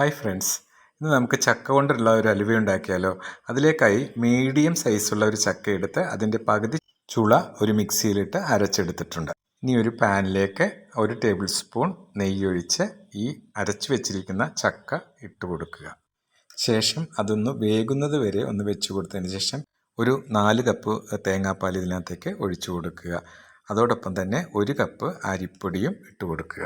Hi friends ഇന്ന് നമുക്ക് ചക്ക കൊണ്ടുള്ള ഒരു അലുവ ഉണ്ടാക്കിയാലോ? അതിലേക്കായി മീഡിയം സൈസുള്ള ഒരു ചക്ക എടുത്ത് അതിന്റെ പകുതി ചുള ഒരു മിക്സിയിലിട്ട് അരച്ചെടുത്തിട്ടുണ്ട്. ഇനി ഒരു പാനിലേക്ക് ഒരു ടേബിൾ സ്പൂൺ നെയ്യൊഴിച്ച് ഈ അരച്ചു വെച്ചിരിക്കുന്ന ചക്ക ഇട്ട് കൊടുക്കുക. ശേഷം അതൊന്ന് വേകുന്നത് വരെ ഒന്ന് വെച്ച് കൊടുത്തതിന് ശേഷം ഒരു നാല് കപ്പ് തേങ്ങാപ്പാൽ ഇതിനകത്തേക്ക് ഒഴിച്ചു കൊടുക്കുക. അതോടൊപ്പം തന്നെ ഒരു കപ്പ് അരിപ്പൊടിയും ഇട്ട് കൊടുക്കുക.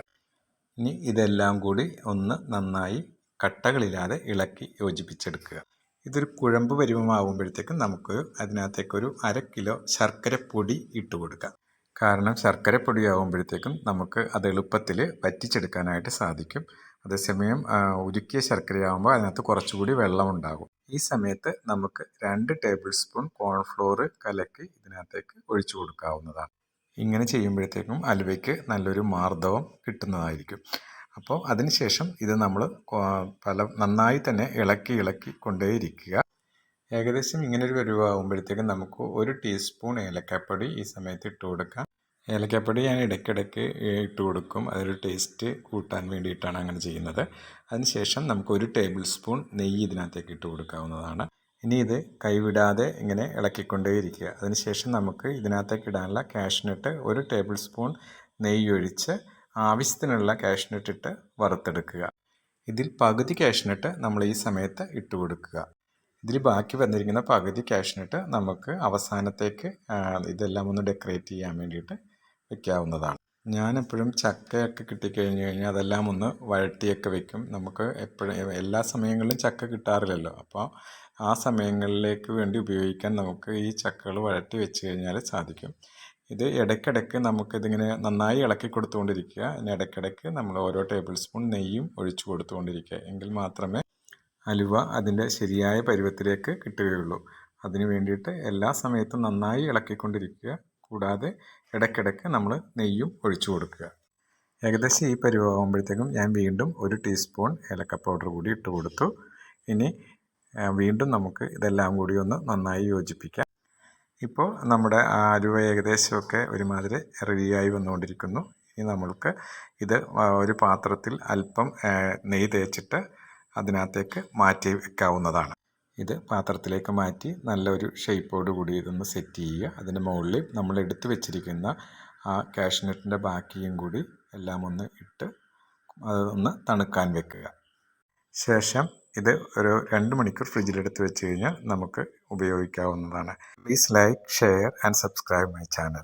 ഇനി ഇതെല്ലാം കൂടി ഒന്ന് നന്നായി കട്ടകളില്ലാതെ ഇളക്കി യോജിപ്പിച്ചെടുക്കുക. ഇതൊരു കുഴമ്പ് പരുവമാകുമ്പോഴത്തേക്കും നമുക്ക് അതിനകത്തേക്കൊരു അര കിലോ ശർക്കരപ്പൊടി ഇട്ട് കൊടുക്കാം. കാരണം ശർക്കര പൊടിയാകുമ്പോഴത്തേക്കും നമുക്ക് അത് എളുപ്പത്തിൽ വറ്റിച്ചെടുക്കാനായിട്ട് സാധിക്കും. അതേസമയം ഉരുക്കിയ ശർക്കരയാകുമ്പോൾ അതിനകത്ത് കുറച്ചുകൂടി വെള്ളം ഉണ്ടാകും ഈ സമയത്ത് നമുക്ക് രണ്ട് ടേബിൾ സ്പൂൺ കോൺഫ്ലോർ കലക്കി ഇതിനകത്തേക്ക് ഒഴിച്ചു കൊടുക്കാവുന്നതാണ്. ഇങ്ങനെ ചെയ്യുമ്പോഴത്തേക്കും അലുവയ്ക്ക് നല്ലൊരു മാർദ്ദവം കിട്ടുന്നതായിരിക്കും. അപ്പോൾ അതിനുശേഷം ഇത് നമ്മൾ പല നന്നായി തന്നെ ഇളക്കി ഇളക്കി കൊണ്ടേയിരിക്കുക. ഏകദേശം ഇങ്ങനൊരു പരുവാകുമ്പോഴത്തേക്കും നമുക്ക് ഒരു ടീസ്പൂൺ ഏലക്കപ്പൊടി ഈ സമയത്ത് ഇട്ട് കൊടുക്കാം. ഏലക്കപ്പൊടി ഞാൻ ഇടയ്ക്കിടയ്ക്ക് ഇട്ട് കൊടുക്കും. അതൊരു ടേസ്റ്റ് കൂട്ടാൻ വേണ്ടിയിട്ടാണ് അങ്ങനെ ചെയ്യുന്നത്. അതിനുശേഷം നമുക്ക് ഒരു ടേബിൾ സ്പൂൺ നെയ്യ് ഇതിനകത്തേക്ക് ഇട്ട് കൊടുക്കാവുന്നതാണ്. ഇനി ഇത് കൈവിടാതെ ഇങ്ങനെ ഇളക്കിക്കൊണ്ടേയിരിക്കുക. അതിനുശേഷം നമുക്ക് ഇതിനകത്തേക്ക് ഇടാനുള്ള കാഷ്നട്ട് ഒരു ടേബിൾ സ്പൂൺ നെയ്യ് ഒഴിച്ച് ആവശ്യത്തിനുള്ള കാഷ്നട്ട് ഇട്ട് വറുത്തെടുക്കുക. ഇതിൽ പകുതി കാഷ്നട്ട് നമ്മൾ ഈ സമയത്ത് ഇട്ട് കൊടുക്കുക. ഇതിൽ ബാക്കി വന്നിരിക്കുന്ന പകുതി കാഷ്നട്ട് നമുക്ക് അവസാനത്തേക്ക് ഇതെല്ലാം ഒന്ന് ഡെക്കറേറ്റ് ചെയ്യാൻ വേണ്ടിയിട്ട് വെക്കാവുന്നതാണ്. ഞാനെപ്പോഴും ചക്കയൊക്കെ കിട്ടിക്കഴിഞ്ഞ് കഴിഞ്ഞാൽ അതെല്ലാം ഒന്ന് വഴട്ടിയൊക്കെ വെക്കും. നമുക്ക് എപ്പോഴും എല്ലാ സമയങ്ങളിലും ചക്ക കിട്ടാറില്ലല്ലോ. അപ്പോൾ ആ സമയങ്ങളിലേക്ക് വേണ്ടി ഉപയോഗിക്കാൻ നമുക്ക് ഈ ചക്കകൾ വഴട്ടി വെച്ച് കഴിഞ്ഞാൽ സാധിക്കും. ഇത് ഇടയ്ക്കിടയ്ക്ക് നമുക്കിതിങ്ങനെ നന്നായി ഇളക്കി കൊടുത്തുകൊണ്ടിരിക്കുക അതിന് ഇടയ്ക്കിടയ്ക്ക് നമ്മൾ ഓരോ ടേബിൾ സ്പൂൺ നെയ്യും ഒഴിച്ചു കൊടുത്തുകൊണ്ടിരിക്കുക. എങ്കിൽ മാത്രമേ അലുവ അതിന്റെ ശരിയായ പരുവത്തിലേക്ക് കിട്ടുകയുള്ളൂ. അതിന് വേണ്ടിയിട്ട് എല്ലാ സമയത്തും നന്നായി ഇളക്കിക്കൊണ്ടിരിക്കുക. കൂടാതെ ഇടയ്ക്കിടയ്ക്ക് നമ്മൾ നെയ്യും ഒഴിച്ചു കൊടുക്കുക. ഏകദേശം ഈ പരുവാകുമ്പോഴത്തേക്കും ഞാൻ വീണ്ടും ഒരു ടീസ്പൂൺ ഏലക്ക പൗഡർ കൂടി ഇട്ട് കൊടുത്തു. ഇനി വീണ്ടും നമുക്ക് ഇതെല്ലാം കൂടി ഒന്ന് നന്നായി യോജിപ്പിക്കാം. ഇപ്പോൾ നമ്മുടെ അലുവ ഏകദേശമൊക്കെ ഒരുമാതിരി റെഡിയായി വന്നുകൊണ്ടിരിക്കുന്നു. ഇനി നമ്മൾക്ക് ഇത് ഒരു പാത്രത്തിൽ അല്പം നെയ്യ് തേച്ചിട്ട് അതിനകത്തേക്ക് മാറ്റി വെക്കാവുന്നതാണ്. ഇത് പാത്രത്തിലേക്ക് മാറ്റി നല്ലൊരു ഷേപ്പോട് കൂടി ഇതൊന്ന് സെറ്റ് ചെയ്യുക. അതിന് മുകളിൽ നമ്മൾ എടുത്തു വെച്ചിരിക്കുന്ന ആ കാഷ്നട്ടിന്റെ ബാക്കിയും കൂടി എല്ലാം ഒന്ന് ഇട്ട് അതൊന്ന് തണുക്കാൻ വെക്കുക. ശേഷം ഇത് ഒരു രണ്ട് മണിക്കൂർ ഫ്രിഡ്ജിലെടുത്ത് വെച്ച് കഴിഞ്ഞാൽ നമുക്ക് ഉപയോഗിക്കാവുന്നതാണ്. Please like share and subscribe my channel